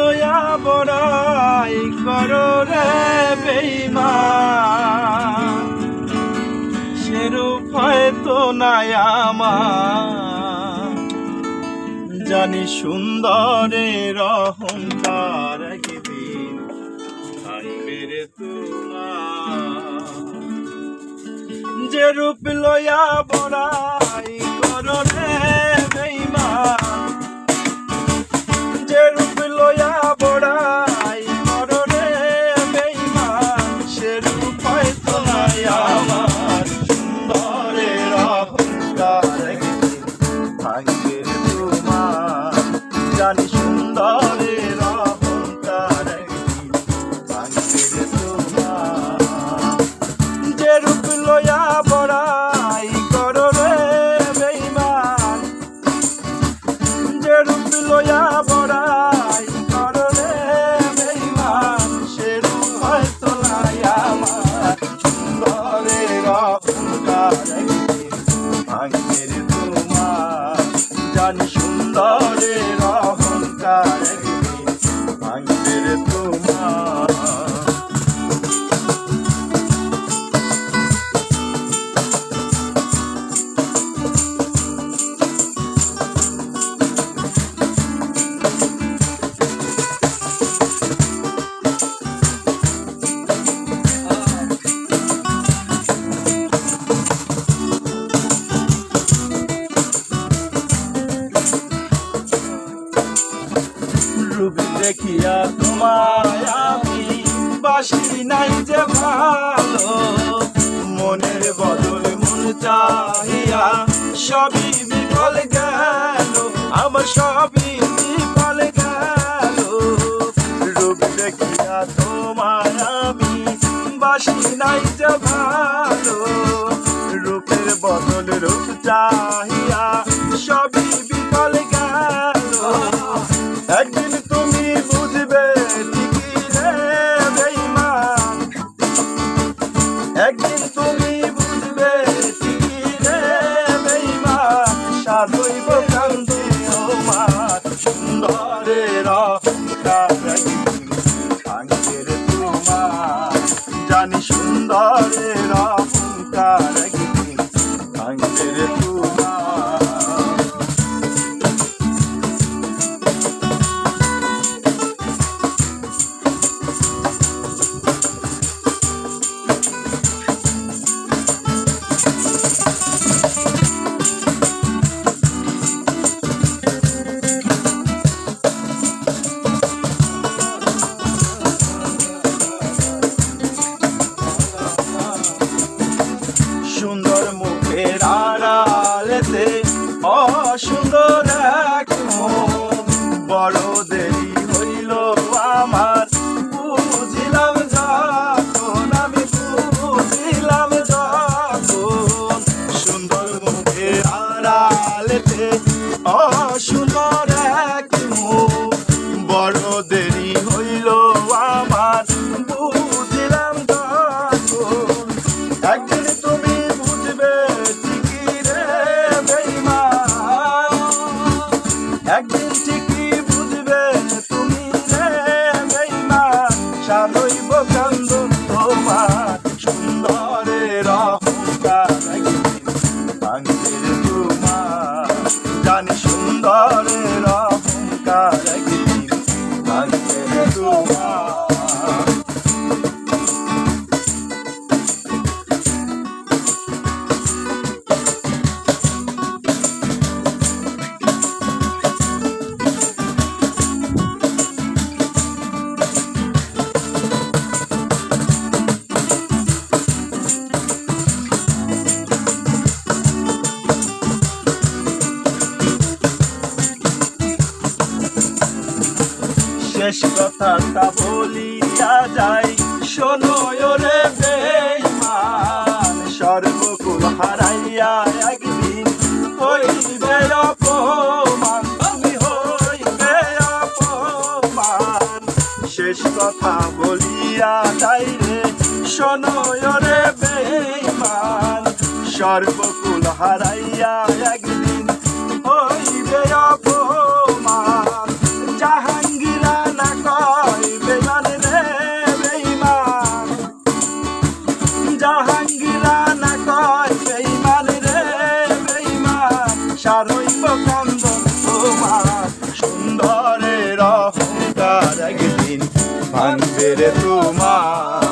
লয়া বড়াই করো রে বেইমা সেরূপ হয়তো নাই আমার। জানি সুন্দরের অহংকার একদিন রে তোমার। যে রূপ লয়া বড়াই দেখিয়া তোমায় আমি বাসি নাই যে ভালো। মনের বদল মন চাহিয়া সবই বিফল গেল, আমার সবই বিফল গেল। রূপ দেখিয়া তোমায় আমি বাসি নাই যে ভালো, রূপের বদল রূপ চাহিয়া সুন্দরের শেষ কথাটা বলিয়া যাই। শোনো রে বেঈমান সর্বকুল হারাইয়া একদিন হইবে অপমান তুমি হইবে অপমান। শেষ কথা বলিয়া যাই রে, শোনো রে বেঈমান সর্বকুল হারাইয়া একদিন হইবে অপমান। জাহাঙ্গীরা না কয় বেইমান রে বেইমান সারইব কান্দ তোমার। সুন্দরের অহংকার একদিন ভাঙবে রে তোমার।